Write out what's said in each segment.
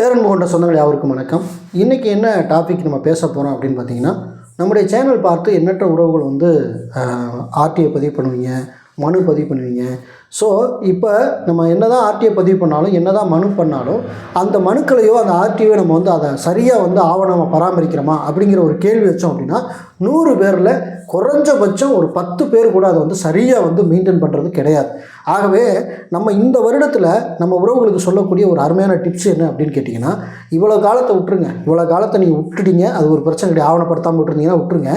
பேரன்பு கொண்ட சொந்தங்கள் யாவருக்கும் வணக்கம். இன்றைக்கி என்ன டாபிக் நம்ம பேச போகிறோம் அப்படின்னு பார்த்தீங்கன்னா நம்முடைய சேனல் பார்த்து எண்ணற்ற உறவுகள் வந்து ஆர்டிஐ பதிவு பண்ணுவீங்க மனு பதிவு பண்ணுவீங்க. ஸோ இப்போ நம்ம என்ன தான் ஆர்டிஐ பதிவு பண்ணாலும் என்ன தான் மனு பண்ணாலும் அந்த மனுக்களையோ அந்த ஆர்டிஓ நம்ம வந்து அதை சரியாக வந்து ஆவணமாக பராமரிக்கிறோமா அப்படிங்கிற ஒரு கேள்வி வச்சோம் அப்படின்னா நூறு பேரில் குறைஞ்சபட்சம் ஒரு பத்து பேர் கூட அதை வந்து சரியாக வந்து மெயின்டைன் பண்ணுறது கிடையாது. ஆகவே நம்ம இந்த வருடத்தில் நம்ம உறவுகளுக்கு சொல்லக்கூடிய ஒரு அருமையான டிப்ஸ் என்ன அப்படின்னு கேட்டிங்கன்னா இவ்வளோ காலத்தை விட்டுருங்க. இவ்வளோ காலத்தை நீங்கள் விட்டுட்டீங்க. அது ஒரு பிரச்சனை கிடையாது. ஆவணப்படுத்தாமல் விட்டுருந்தீங்கன்னா விட்டுருங்க.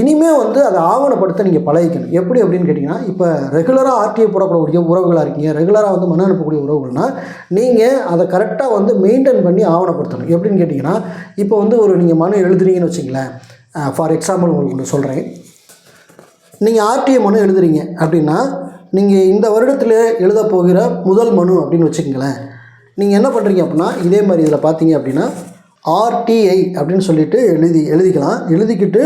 இனிமே வந்து அதை ஆவணப்படுத்த நீங்கள் பழகிக்கணும். எப்படி அப்படின்னு கேட்டிங்கன்னா இப்போ ரெகுலராக ஆர்டிஐ போடக்கூடிய உறவுகளாக இருக்கீங்க. ரெகுலராக வந்து மன அனுப்பக்கூடிய உறவுகள்னால் நீங்கள் அதை கரெக்டாக வந்து மெயின்டைன் பண்ணி ஆவணப்படுத்தணும். எப்படின்னு கேட்டிங்கன்னா இப்போ வந்து ஒரு நீங்கள் மனு எழுதுறீங்கன்னு வச்சிங்களேன் ஃபார் எக்ஸாம்பிள் உங்களுக்கு ஒன்று சொல்கிறேன் நீங்கள் ஆர்டிஐ மனு எழுதுறீங்க அப்படின்னா நீங்கள் இந்த வருடத்தில் எழுத போகிற முதல் மனு அப்படின்னு வச்சுக்கங்களேன். நீங்கள் என்ன பண்ணுறீங்க அப்படின்னா இதே மாதிரி இதில் பார்த்தீங்க அப்படின்னா ஆர்டிஐ அப்படின்னு சொல்லிட்டு எழுதி எழுதிக்கலாம். எழுதிக்கிட்டு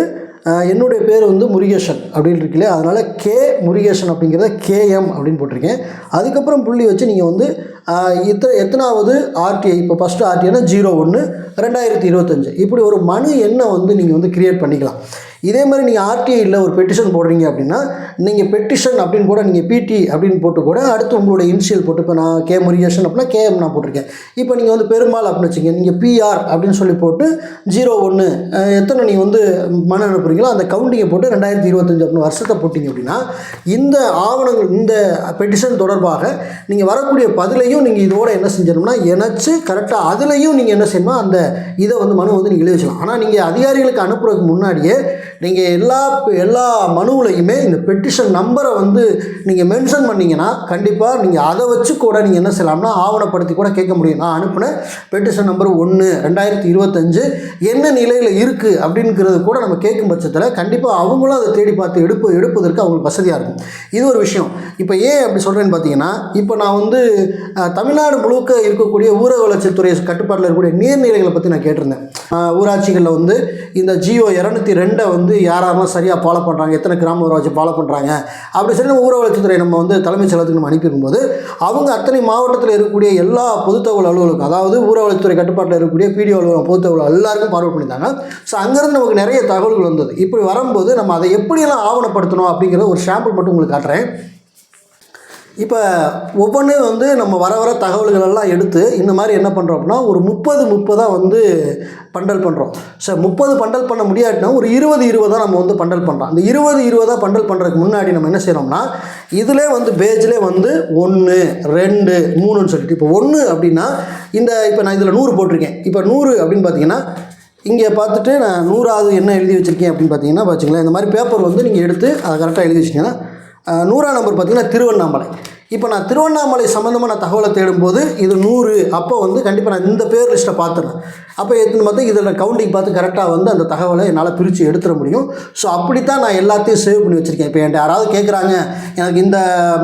என்னுடைய பேர் வந்து முருகேஷன் அப்படின்னு இருக்குல்லையா அதனால் கே முருகேஷன் அப்படிங்கிறத கேஎம் அப்படின்னு போட்டிருக்கேன். அதுக்கப்புறம் புள்ளி வச்சு நீங்கள் வந்து அஹ், இத்த எத்தனாவது ஆர்டிஐ இப்போ ஃபஸ்ட்டு ஆர்டிஐனா ஜீரோ ஒன்று ரெண்டாயிரத்தி இருபத்தஞ்சு. இப்படி ஒரு மனு எண்ணை வந்து நீங்கள் வந்து கிரியேட் பண்ணிக்கலாம். இதே மாதிரி நீங்கள் ஆர்டிஐயில் ஒரு பெட்டிஷன் போடுறீங்க அப்படின்னா நீங்கள் பெட்டிஷன் அப்படின்னு கூட நீங்கள் பிடி அப்படின்னு போட்டு கூட அடுத்து உங்களோட இனிஷியல் போட்டு இப்போ நான் கே முருகேசன் அப்படின்னா கேஎம் நான் போட்டிருக்கேன். இப்போ நீங்கள் வந்து பெருமாள் அப்படின்னு வச்சுங்க நீங்கள் பிஆர் அப்படின்னு சொல்லி போட்டு ஜீரோ ஒன்று எத்தனை நீங்கள் வந்து மனம் அனுப்புறீங்களோ அந்த கவுண்டிங்கை போட்டு ரெண்டாயிரத்தி இருபத்தஞ்சு அப்படின்னு வருஷத்தை போட்டிங்க அப்படின்னா இந்த ஆவணங்கள் இந்த பெட்டிஷன் தொடர்பாக நீங்கள் வரக்கூடிய பதிலையும் நீங்கள் இதோட என்ன செஞ்சிடணும்னா இணைச்சு கரெக்டாக அதுலேயும் நீங்கள் என்ன செய்யணும்னா அந்த இதை வந்து மனு வந்து நீங்கள் எழுதி வச்சலாம் ஆனால் நீங்கள் அதிகாரிகளுக்கு அனுப்புறதுக்கு முன்னாடியே நீங்கள் எல்லா எல்லா மனுவுலையுமே இந்த பெட்டிஷன் நம்பரை வந்து நீங்கள் மென்ஷன் பண்ணீங்கன்னா கண்டிப்பாக நீங்கள் அதை வச்சு கூட நீங்கள் என்ன செய்யலாம்னா ஆவணப்படுத்தி கூட கேட்க முடியும். நான் அனுப்பின பெட்டிஷன் நம்பர் ஒன்று ரெண்டாயிரத்தி இருபத்தஞ்சு என்ன நிலையில் இருக்குது அப்படிங்கிறது கூட நம்ம கேட்கும் பட்சத்தில் கண்டிப்பாக அவங்களும் அதை தேடி பார்த்து எடுப்பு எடுப்பதற்கு அவங்களுக்கு வசதியாக இருக்கும். இது ஒரு விஷயம். இப்போ ஏன் அப்படி சொல்கிறேன்னு பார்த்தீங்கன்னா இப்போ நான் வந்து தமிழ்நாடு முழுக்க இருக்கக்கூடிய ஊரக வளர்ச்சித்துறை கட்டுப்பாட்டில் இருக்கக்கூடிய நீர்நிலைகளை பற்றி நான் கேட்டிருந்தேன். ஊராட்சிகளில் வந்து இந்த ஜியோ இரநூத்தி ரெண்டை வந்து வந்து யாரெல்லாம் சரியாக ஃபாலோ பண்ணுறாங்க எத்தனை கிராம ஊராட்சி ஃபாலோ பண்ணுறாங்க அப்படி சொல்லி நம்ம நம்ம வந்து தலைமைச் செயலகத்துக்கு நம்ம அனுப்பியிருக்கும்போது அவங்க அத்தனை மாவட்டத்தில் இருக்கக்கூடிய எல்லா பொதுத்தகவல் அலுவலகம் அதாவது ஊரக கட்டுப்பாட்டில் இருக்கக்கூடிய பிடிஓ அலுவலகம் பொதுத்தகவல் எல்லாருக்கும் பார்வை பண்ணியிருந்தாங்க. ஸோ அங்கேருந்து நமக்கு நிறைய தகவல்கள் வந்தது. இப்படி வரும்போது நம்ம அதை எப்படியெல்லாம் ஆவணப்படுத்தணும் அப்படிங்கிற ஒரு ஷாம்பிள் மட்டும் உங்களுக்கு காட்டுறேன். இப்போ ஒவ்வொன்றும் வந்து நம்ம வர வர தகவல்கள் எல்லாம் எடுத்து இந்த மாதிரி என்ன பண்ணுறோம் அப்படின்னா ஒரு முப்பது முப்பதாக வந்து பண்டல் பண்ணுறோம் ஸோ முப்பது பண்டல் பண்ண முடியாட்டினா ஒரு இருபது இருபதாக நம்ம வந்து பண்டல் பண்ணுறோம் அந்த இருபது இருபதாக பண்டல் பண்ணுறதுக்கு முன்னாடி நம்ம என்ன செய்கிறோம்னா இதிலே வந்து பேஜ்லேயே வந்து ஒன்று ரெண்டு மூணுன்னு சொல்லிட்டு இப்போ ஒன்று அப்படின்னா இந்த இப்போ நான் இதில் நூறு போட்டிருக்கேன். இப்போ நூறு அப்படின்னு பார்த்தீங்கன்னா இங்கே பார்த்துட்டு நான் நூறாவது என்ன எழுதி வச்சுருக்கேன் அப்படின்னு பார்த்தீங்கன்னா வச்சுங்களேன் இந்த மாதிரி பேப்பர் வந்து நீங்கள் எடுத்து அதை கரெக்டாக எழுதி வச்சிங்கன்னா நூறாம் நம்பர் பார்த்தீங்கன்னா திருவண்ணாமலை. இப்போ நான் திருவண்ணாமலை சம்மந்தமான தகவலை தேடும்போது இது நூறு. அப்போ வந்து கண்டிப்பாக நான் இந்த பேர் லிஸ்ட்டை பார்த்துறேன் அப்போ எத்தனை பார்த்து இதில் கவுண்டிங் பார்த்து கரெக்டாக வந்து அந்த தகவலை என்னால் பிரித்து எடுத்துட முடியும். ஸோ அப்படித்தான் நான் எல்லாத்தையும் சேவ் பண்ணி வச்சுருக்கேன். இப்போ என்கிட்ட யாராவது கேட்குறாங்க எனக்கு இந்த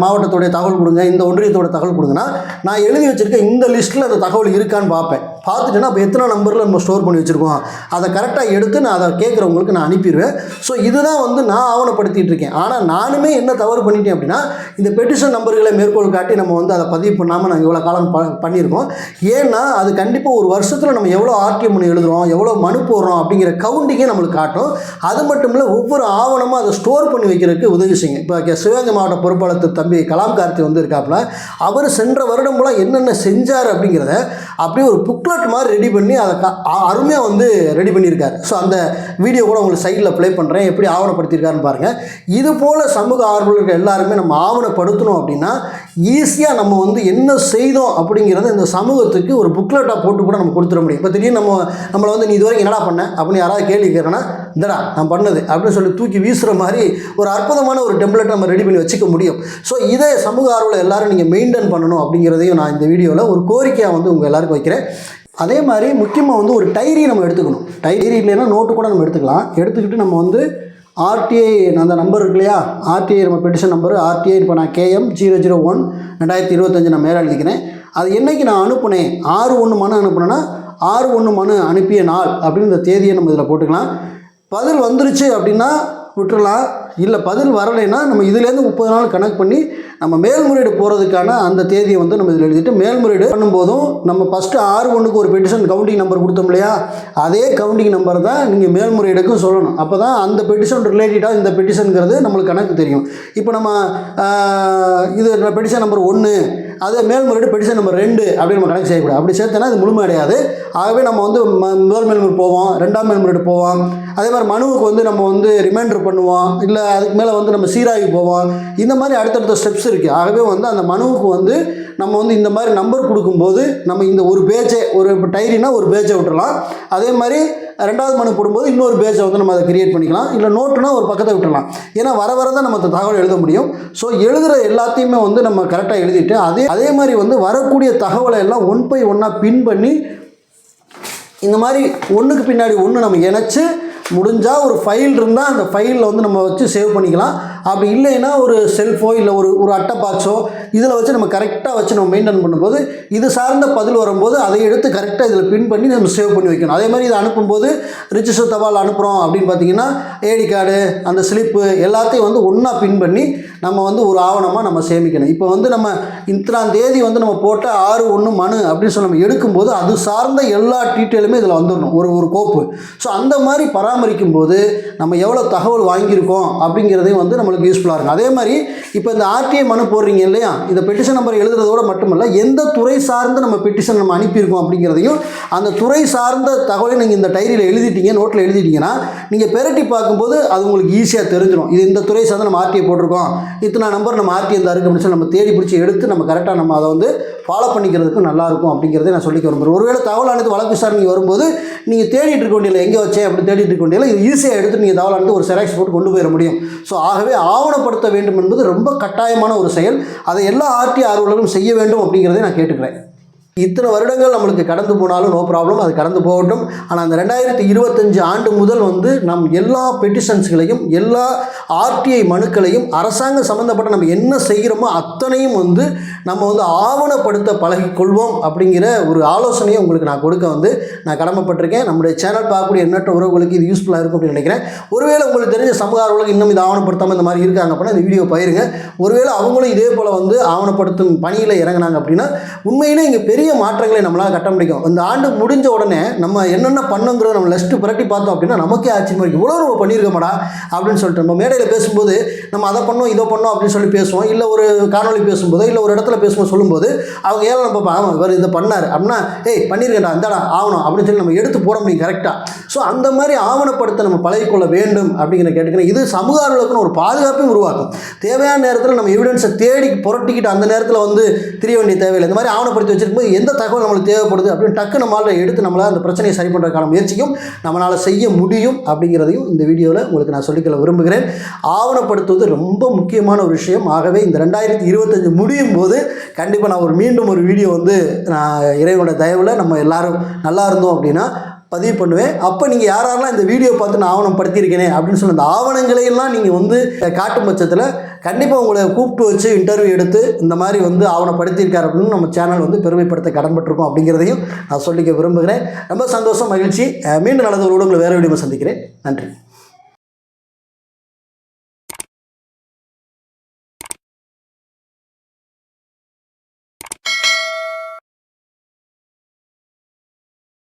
மாவட்டத்தோடைய தகவல் கொடுங்க இந்த ஒன்றியத்தோட தகவல் கொடுங்கன்னா நான் எழுதி வச்சுருக்கேன் இந்த லிஸ்ட்டில் அந்த தகவல் இருக்கான்னு பார்ப்பேன். பார்த்துட்டேன்னா அப்போ எத்தனை நம்பரில் நம்ம ஸ்டோர் பண்ணி வச்சுருக்கோம்? அதை கரெக்டாக எடுத்து நான் அதை கேட்குறவங்களுக்கு நான் அனுப்பிடுவேன். ஸோ இதுதான் வந்து நான் ஆவணப்படுத்திகிட்டு இருக்கேன். ஆனால் நானுமே என்ன தவறு பண்ணிட்டேன் அப்படின்னா இந்த பெட்டிஷன் நம்பர்களை மேற்கோள் காட்டி நம்ம வந்து அதை பதிவு பண்ணாமல் நாங்கள் இவ்வளோ காலம் ப பண்ணியிருக்கோம். ஏன்னா அது கண்டிப்பாக ஒரு வருஷத்தில் நம்ம எவ்வளோ ஆர்டிஎம் மனு எழுதுகிறோம் எவ்வளோ மனு போடுறோம் அப்படிங்கிற கவுண்டிங்கே நம்மளுக்கு காட்டும். அது மட்டும் இல்லை ஒவ்வொரு ஆவணமும் அதை ஸ்டோர் பண்ணி வைக்கிறதுக்கு உதவி செய்யுங்க இப்போ சிவகங்கை மாவட்ட பொறுப்பாளர் தம்பி கலாம் கார்த்தி வந்து இருக்காப்புல அவர் சென்ற வருடம் போல் என்னென்ன செஞ்சார் அப்படிங்கிறத அப்படியே ஒரு புக்லெட் மாதிரி ரெடி பண்ணி அதை க- அருமையாக வந்து ரெடி பண்ணியிருக்காரு. ஸோ அந்த வீடியோ கூட உங்களுக்கு சைடில் ப்ளே பண்ணுறேன் எப்படி ஆவணப்படுத்தியிருக்காருன்னு பாருங்கள் இது போல் சமூக ஆர்வலர்கள் எல்லாருமே நம்ம ஆவணப்படுத்தணும் அப்படின்னா ஈஸியாக நம்ம வந்து என்ன செய்தோம் அப்படிங்கிறத இந்த சமூகத்துக்கு ஒரு புக்லெட்டாக போட்டு கூட நம்ம கொடுத்துட முடியும். இப்போ திடீர்னு நம்ம நம்மளை வந்து நீ இதுவரைக்கும் என்னடா பண்ண? அப்படின்னு யாராவது கேள்வி கேட்குறேன்னா இந்தடா நான் பண்ணது. அப்படின்னு சொல்லி தூக்கி வீசுகிற மாதிரி ஒரு அற்புதமான ஒரு டெம்ப்ளேட் நம்ம ரெடி பண்ணி வச்சுக்க முடியும். ஸோ இதே சமூக ஆர்வலை எல்லாரும் நீங்கள் மெயின்டைன் பண்ணணும் அப்படிங்கிறதையும் நான் இந்த வீடியோவில் ஒரு கோரிக்கையாக வந்து உங்கள் எல்லாருக்கும் வைக்கிறேன். அதே மாதிரி முக்கியமாக வந்து ஒரு டைரி நம்ம எடுத்துக்கணும். டைரி இல்லைன்னா நோட்டு கூட நம்ம எடுத்துக்கலாம். எடுத்துக்கிட்டு நம்ம வந்து ஆர்டிஐ அந்த நம்பர் இருக்கு இல்லையா? ஆர்டிஐ நம்ம பெட்டிஷன் நம்பர் ஆர்டிஐ இப்போ நான் கேஎம் ஜீரோ ஜீரோ ஒன் ரெண்டாயிரத்தி இருபத்தஞ்சு நான் மேலே எழுதிக்கிறேன். அது என்றைக்கு நான் அனுப்புனேன்? ஆறு ஒன்று மனு அனுப்புனேன்னா ஆறு ஒன்று மனு அனுப்பிய நாள் அப்படின்னு இந்த தேதியை நம்ம இதில் போட்டுக்கலாம். பதில் வந்துருச்சு அப்படின்னா விட்டுறலாம் இல்லை பதில் வரலைன்னா நம்ம இதுலேருந்து முப்பது நாள் கணக்கு பண்ணி நம்ம மேல்முறையீடு போகிறதுக்கான அந்த தேதியை வந்து நம்ம இதில் எழுதிட்டு மேல்முறையீடு பண்ணும்போதும் நம்ம ஃபஸ்ட்டு ஆறு ஒன்றுக்கு ஒரு பெட்டிஷன் கவுண்டிங் நம்பர் கொடுத்தோம் இல்லையா? அதே கவுண்டிங் நம்பர் தான் நீங்கள் மேல்முறையீடுக்கும் சொல்லணும். அப்போ தான் அந்த பெட்டிஷன் ரிலேட்டடாக இந்த பெட்டிஷனுங்கிறது நம்மளுக்கு கணக்கு தெரியும். இப்போ நம்ம இது பெட்டிஷன் நம்பர் ஒன்று அது மேல்முறையீடு பெட்டிஷன் நம்பர் ரெண்டு அப்படின்னு நம்ம கணக்கு செய்யக்கூடாது. அப்படி சேர்த்தனா அது முழுமையடையாது ஆகவே நம்ம வந்து ம- முதல் மேல்முறை போவோம் ரெண்டாம் மேல்முறையீடு போவோம். அதே மாதிரி மனுவுக்கு வந்து நம்ம வந்து ரிமைண்டர் பண்ணுவோம் இல்லை அதுக்கு மேலே வந்து நம்ம சீராகி போவோம் இந்த மாதிரி அடுத்தடுத்த ஸ்டெப்ஸ் இருக்குது ஆகவே வந்து அந்த மனுவுக்கு வந்து நம்ம வந்து இந்த மாதிரி நம்பர் கொடுக்கும்போது நம்ம இந்த ஒரு பேஜை ஒரு டைரினா ஒரு பேஜை விட்டுறலாம். அதே மாதிரி ரெண்டாவது மனு போடும்போது இன்னொரு பேஜை வந்து நம்ம அதை கிரியேட் பண்ணிக்கலாம். இல்லை நோட்டுனா ஒரு பக்கத்தை விட்டுடலாம் ஏன்னா வர வர தான் நம்ம அந்த தகவல் எழுத முடியும். ஸோ எழுதுகிற எல்லாத்தையுமே வந்து நம்ம கரெக்டாக எழுதிட்டு அதே அதே மாதிரி வந்து வரக்கூடிய தகவலை எல்லாம் ஒன் பை ஒன்னாக பின் பண்ணி இந்த மாதிரி ஒன்றுக்கு பின்னாடி ஒன்று நம்ம இணைச்சி முடிஞ்சால் ஒரு ஃபைல் இருந்தால் அந்த ஃபைலில் வந்து நம்ம வச்சு சேவ் பண்ணிக்கலாம். அப்படி இல்லைன்னா ஒரு செல்ஃபோ இல்லை ஒரு ஒரு அட்டை பாக்ஸோ இதில் வச்சு நம்ம கரெக்டாக வச்சு நம்ம மெயின்டைன் பண்ணும்போது இது சார்ந்த பதில் வரும்போது அதை எடுத்து கரெக்டாக இதில் பின் பண்ணி நம்ம சேவ் பண்ணி வைக்கணும். அதே மாதிரி இதை அனுப்பும்போது ரிஜிஸ்டர் தபால் அனுப்புகிறோம் அப்படின்னு பார்த்தீங்கன்னா ஏடி கார்டு அந்த ஸ்லிப்பு எல்லாத்தையும் வந்து ஒன்றா பின் பண்ணி நம்ம வந்து ஒரு ஆவணமாக நம்ம சேமிக்கணும். இப்போ வந்து நம்ம இத்தனாம் தேதி வந்து நம்ம போட்ட ஆறு ஒன்று மனு அப்படின்னு சொல்லி நம்ம எடுக்கும்போது அது சார்ந்த எல்லா டீட்டெயிலுமே இதில் வந்துடணும் ஒரு ஒரு கோப்பு. ஸோ அந்த மாதிரி பராமரிக்கும் போது நம்ம எவ்வளோ தகவல் வாங்கியிருக்கோம் அப்படிங்கிறதையும் வந்து நம்ம உங்களுக்கு யூஸ்ஃபுல்லாக இருக்கும். அதே மாதிரி இப்போ இந்த ஆர்டிஐ மனு போடுறீங்க இல்லையா? இந்த பெட்டிஷன் நம்பர் எழுதுறதோட மட்டுமல்ல எந்த துறை சார்ந்து நம்ம பெட்டிஷன் நம்ம அனுப்பியிருக்கோம் அப்படிங்கிறதையும் அந்த துறை சார்ந்த தகவலை நீங்கள் இந்த டைரியில் எழுதிட்டீங்க நோட்டில் எழுதிட்டீங்கன்னா நீங்கள் பெரட்டி பார்க்கும்போது அது உங்களுக்கு ஈஸியாக தெரிஞ்சிடும் இது இந்த துறை சார்ந்து நம்ம ஆர்டிஐ போட்டிருக்கோம். இத்தனை நம்பர் நம்ம ஆர்டிஐ இந்த இருக்கு அப்படின்னு சொல்லி நம்ம தேடி பிடிச்சி எடுத்து நம்ம கரெக்டாக நம்ம அதை வந்து ஃபாலோ பண்ணிக்கிறதுக்கு நல்லா இருக்கும் அப்படிங்கிறத நான் சொல்லிக்க விரும்புகிறேன் ஒருவேளை அனைத்து வழக்கு விசாரணைக்கு வரும்போது நீங்கள் தேடிட்டு இருக்க வேண்டியதில்லை. எங்கே வச்சேன் அப்படி தேடிட்டு இருக்க வேண்டியதில்லை. இது ஈஸியாக எடுத்து நீங்கள் தகவலானது ஒரு செராக்ஸ் போட்டு கொண்டு போயிட முடியும். ஸோ ஆகவே ஆவணப்படுத்த வேண்டும் என்பது ரொம்ப கட்டாயமான ஒரு செயல். அதை எல்லா ஆர்டி ஆர்வலர்களும் செய்ய வேண்டும் அப்படிங்கிறதை நான் கேட்டுக்கிறேன். இத்தனை வருடங்கள் நம்மளுக்கு கடந்து போனாலும் நோ ப்ராப்ளம் அது கடந்து போகட்டும். ஆனால் அந்த ரெண்டாயிரத்தி இருபத்தஞ்சு ஆண்டு முதல் வந்து நம் எல்லா பெட்டிஷன்ஸ்களையும் எல்லா ஆர்டிஐ மனுக்களையும் அரசாங்கம் சம்மந்தப்பட்ட நம்ம என்ன செய்கிறோமோ அத்தனையும் வந்து நம்ம வந்து ஆவணப்படுத்த பழகிக்கொள்வோம் அப்படிங்கிற ஒரு ஆலோசனையை உங்களுக்கு நான் கொடுக்க வந்து நான் கடமைப்பட்டிருக்கேன். நம்முடைய சேனல் பார்க்கக்கூடிய எண்ணற்ற உறவுகளுக்கு இது யூஸ்ஃபுல்லாக இருக்கும் அப்படின்னு நினைக்கிறேன். ஒருவேளை உங்களுக்கு தெரிஞ்ச சமூக ஆர்வலர்கள் இன்னும் இதை ஆவணப்படுத்தாமல் இந்த மாதிரி இருக்காங்க அப்படின்னா இந்த வீடியோ பயிருங்க ஒருவேளை அவங்களும் இதே போல் வந்து ஆவணப்படுத்தும் பணியில் இறங்குனாங்க அப்படின்னா உண்மையிலே இங்கே பெரிய மாற்றங்களை நம்மளால் கட்ட முடியும். இந்த ஆண்டு முடிஞ்ச உடனே நம்ம என்னென்ன பண்ணுங்கிறத நம்ம லிஸ்ட்டு புரட்டி பார்த்தோம் அப்படின்னா நமக்கே ஆச்சரியமா இருக்கு. இவ்வளோ நம்ம பண்ணியிருக்கோமாடா அப்படின்னு சொல்லிட்டு நம்ம மேடையில் பேசும்போது நம்ம அதை பண்ணோம் இதை பண்ணோம் அப்படின்னு சொல்லி பேசுவோம். இல்லை ஒரு காணொளி பேசும்போதோ இல்லை ஒரு இடத்துல பேசும்போது சொல்லும்போது அவங்க ஏழை நம்ம ஆமாம் இவர் இதை பண்ணார் அப்படின்னா ஏய் பண்ணியிருக்கேன்டா இந்தாடா ஆகணும் அப்படின்னு சொல்லி நம்ம எடுத்து போட முடியும் கரெக்டாக ஸோ அந்த மாதிரி ஆவணப்படுத்த நம்ம பழகிக்கொள்ள வேண்டும் அப்படிங்கிற கேட்டுக்கிறேன். இது சமூக ஆர்வலருக்குன்னு ஒரு பாதுகாப்பையும் உருவாக்கும். தேவையான நேரத்தில் நம்ம எவிடன்ஸை தேடி புரட்டிக்கிட்டு அந்த நேரத்தில் வந்து தெரிய வேண்டிய தேவையில்லை. இந்த மாதிரி ஆவணப்படுத்தி வச்சிருக்கும்போது எந்த தகவல் நம்மளுக்கு தேவைப்படுது அப்படின்னு டக்கு நம்மளால் எடுத்து நம்மளால் அந்த பிரச்சனையை சரி பண்ணுறதுக்கான முயற்சியும் நம்மளால் செய்ய முடியும் அப்படிங்கிறதையும் இந்த வீடியோவில் உங்களுக்கு நான் சொல்லிக்கொள்ள விரும்புகிறேன். ஆவணப்படுத்துவது ரொம்ப முக்கியமான ஒரு விஷயம். ஆகவே இந்த ரெண்டாயிரத்தி இருபத்தஞ்சு முடியும் போது கண்டிப்பாக நான் ஒரு மீண்டும் ஒரு வீடியோ வந்து நான் இறைவனோட தயவில் நம்ம எல்லோரும் நல்லா இருந்தோம் அப்படின்னா பதிவு பண்ணுவேன். அப்போ நீங்கள் யாரெல்லாம் இந்த வீடியோ பார்த்து நான் ஆவணம் படுத்தியிருக்கேனே அப்படின்னு சொல்லி அந்த ஆவணங்களையெல்லாம் நீங்கள் வந்து காட்டும் பட்சத்தில் கண்டிப்பாக உங்களை கூப்பிட்டு வச்சு இன்டர்வியூ எடுத்து இந்த மாதிரி வந்து ஆவணப்படுத்தியிருக்காரு அப்படின்னு நம்ம சேனல் வந்து பெருமைப்படுத்த கடன்பட்டிருக்கோம் அப்படிங்கிறதையும் நான் சொல்லிக்க விரும்புகிறேன். ரொம்ப சந்தோஷம் மகிழ்ச்சி. மீண்டும் நடந்த ஒரு உங்களை வேறு வீடியோ சந்திக்கிறேன். நன்றி.